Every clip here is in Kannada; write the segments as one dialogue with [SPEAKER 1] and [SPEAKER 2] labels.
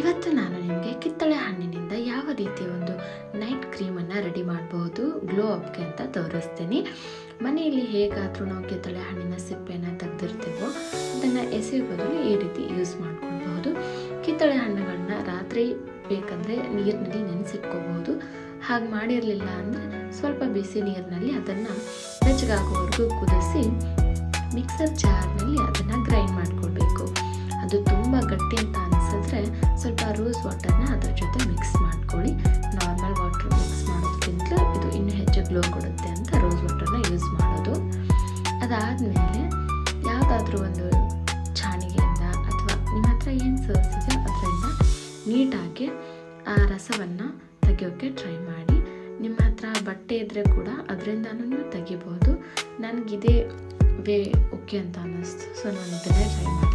[SPEAKER 1] ಇವತ್ತು ನಾನು ನಿಮಗೆ ಕಿತ್ತಳೆ ಹಣ್ಣಿನಿಂದ ಯಾವ ರೀತಿಯ ಒಂದು ನೈಟ್ ಕ್ರೀಮನ್ನು ರೆಡಿ ಮಾಡಬಹುದು ಗ್ಲೋ ಅಪ್ಗೆ ಅಂತ ತೋರಿಸ್ತೀನಿ. ಮನೆಯಲ್ಲಿ ಹೇಗಾದರೂ ನಾವು ಕಿತ್ತಳೆ ಹಣ್ಣಿನ ಸಿಪ್ಪೆಯನ್ನು ತೆಗೆದಿರ್ತೀವೋ, ಅದನ್ನು ಎಸೆಯೋ ಬದಲು ಈ ರೀತಿ ಯೂಸ್ ಮಾಡ್ಕೊಳ್ಬಹುದು. ಕಿತ್ತಳೆ ಹಣ್ಣುಗಳನ್ನ ರಾತ್ರಿ ಬೇಕಂದರೆ ನೀರಿನಲ್ಲಿ ನೆನೆಸಿಟ್ಕೋಬಹುದು ಹಾಗೆ ಮಾಡಿರಲಿಲ್ಲ ಅಂದರೆ ಸ್ವಲ್ಪ ಬಿಸಿ ನೀರಿನಲ್ಲಿ ಅದನ್ನು ಬೆಚ್ಚಗಾಗುವವರೆಗೂ ಕುದಿಸಿ ಮಿಕ್ಸರ್ ಜಾರ್ನಲ್ಲಿ ಅದನ್ನು ಗ್ರೈಂಡ್ ಮಾಡ್ಕೊಳ್ಬೇಕು. ಅದು ತುಂಬ ಗಟ್ಟಿ ಅಂತ ಅನಿಸಿದ್ರೆ ಸ್ವಲ್ಪ ರೋಸ್ ವಾಟರ್ನ ಅದ್ರ ಜೊತೆ ಮಿಕ್ಸ್ ಮಾಡ್ಕೊಳ್ಳಿ. ನಾರ್ಮಲ್ ವಾಟರ್ ಮಿಕ್ಸ್ ಮಾಡೋದಕ್ಕಿಂತ ಇದು ಇನ್ನೂ ಹೆಚ್ಚು ಗ್ಲೋ ಕೊಡುತ್ತೆ ಅಂತ ರೋಸ್ ವಾಟರ್ನ ಯೂಸ್ ಮಾಡೋದು. ಅದಾದಮೇಲೆ ಯಾವುದಾದ್ರೂ ಒಂದು ಛಾಣಿಗೆಯಿಂದ ಅಥವಾ ನಿಮ್ಮ ಹತ್ರ ಏನು ಸೋರ್ಸ್ ಅದರಿಂದ ನೀಟಾಗಿ ಆ ರಸವನ್ನು ತೆಗಿಯೋಕ್ಕೆ ಟ್ರೈ ಮಾಡಿ. ನಿಮ್ಮ ಹತ್ರ ಬಟ್ಟೆ ಇದ್ದರೆ ಕೂಡ ಅದರಿಂದನೂ ನೀವು ತೆಗಿಬೋದು. ನನಗಿದೇ ವೇ ಓಕೆ ಅಂತ ಅನ್ನಿಸ್ತು. ಸೊ ನಾನು ಇದನ್ನೇ ಟ್ರೈ ಮಾಡ್ತಾ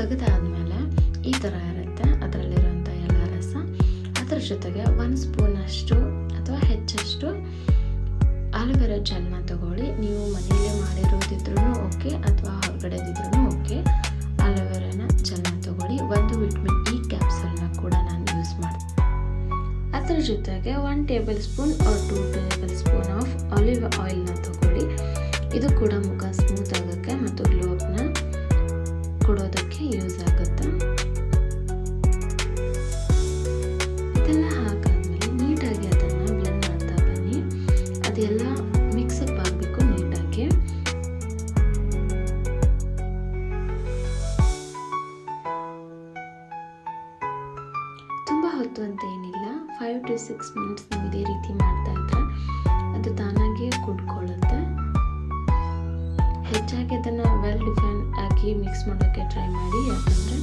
[SPEAKER 1] ತೆಗೆದಾದ್ಮೇಲೆ ಈ ಥರ ಇರುತ್ತೆ. ಅದರಲ್ಲಿರುವಂಥ ಎಲ್ಲ ರಸ. ಅದರ ಜೊತೆಗೆ ಒಂದು ಸ್ಪೂನಷ್ಟು ಅಥವಾ ಹೆಚ್ಚಷ್ಟು ಆಲೋವೆರಾ ಜೆಲ್ನ ತಗೊಳ್ಳಿ. ನೀವು ಮನೆಯಲ್ಲೇ ಮಾಡಿರೋದಿದ್ರೂ ಓಕೆ ಅಥವಾ ಹೊರಗಡೆದಿದ್ರೂ ಓಕೆ ಆಲೋವೆರಾನ ಜೆಲ್ನ ತಗೊಳ್ಳಿ. ಒಂದು ವಿಟಮಿನ್ ಇ ಕ್ಯಾಪ್ಸಲ್ನ ಕೂಡ ನಾನು ಯೂಸ್ ಮಾಡ್ತೀನಿ. ಅದರ ಜೊತೆಗೆ one tablespoon or two tablespoon of olive ಆಯಿಲ್ನ ತಗೊಳ್ಳಿ. ಇದು ಕೂಡ ಮುಖ ಸ್ಮೂತ್ ಆಗೋಕ್ಕೆ ಅಂತ ಏನಿಲ್ಲ. ಫೈವ್ ಟು ಸಿಕ್ಸ್ ಮಿನಿಟ್ಸ್ ನಾವು ಇದೇ ರೀತಿ ಮಾಡ್ತಾ ಇದ್ದರೆ ಅದು ತಾನಾಗಿಯೇ ಕುಡ್ಕೊಳ್ಳುತ್ತೆ. ಹೆಚ್ಚಾಗಿ ಅದನ್ನು ವೆಲ್ ಡಿಫೈನ್ ಆಗಿ ಮಿಕ್ಸ್ ಮಾಡೋಕ್ಕೆ ಟ್ರೈ ಮಾಡಿ. ಯಾಕಂದರೆ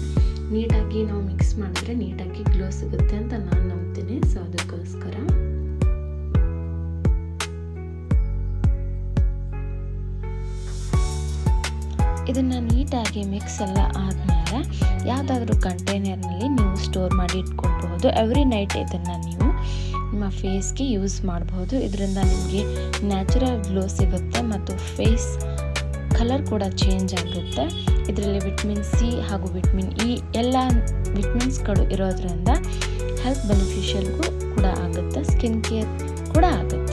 [SPEAKER 1] ನೀಟಾಗಿ ನಾವು ಮಿಕ್ಸ್ ಮಾಡಿದ್ರೆ ನೀಟಾಗಿ ಗ್ಲೋ ಸಿಗುತ್ತೆ ಅಂತ ನಾನು ನಂಬ್ತೀನಿ. ಸೊ ಅದಕ್ಕೋಸ್ಕರ. ಇದನ್ನು ನೀಟಾಗಿ ಮಿಕ್ಸ್ ಎಲ್ಲ ಆದಮೇಲೆ ಯಾವುದಾದ್ರೂ ಕಂಟೈನರ್ನಲ್ಲಿ ನೀವು ಸ್ಟೋರ್ ಮಾಡಿ ಇಟ್ಕೊಳ್ಬಹುದು. ಎವ್ರಿ ನೈಟ್ ಇದನ್ನು ನೀವು ನಿಮ್ಮ ಫೇಸ್ಗೆ ಯೂಸ್ ಮಾಡಬಹುದು. ಇದರಿಂದ ನಿಮಗೆ ನ್ಯಾಚುರಲ್ ಗ್ಲೋ ಸಿಗುತ್ತೆ ಮತ್ತು ಫೇಸ್ ಕಲರ್ ಕೂಡ ಚೇಂಜ್ ಆಗುತ್ತೆ. ಇದರಲ್ಲಿ ವಿಟಮಿನ್ ಸಿ ಹಾಗೂ ವಿಟಮಿನ್ ಇ ಎಲ್ಲ ವಿಟಮಿನ್ಸ್ಗಳು ಇರೋದ್ರಿಂದ ಹೆಲ್ತ್ ಬೆನಿಫಿಷಿಯಲ್ಗೂ ಕೂಡ ಆಗುತ್ತೆ. ಸ್ಕಿನ್ ಕೇರ್ ಕೂಡ ಆಗುತ್ತೆ.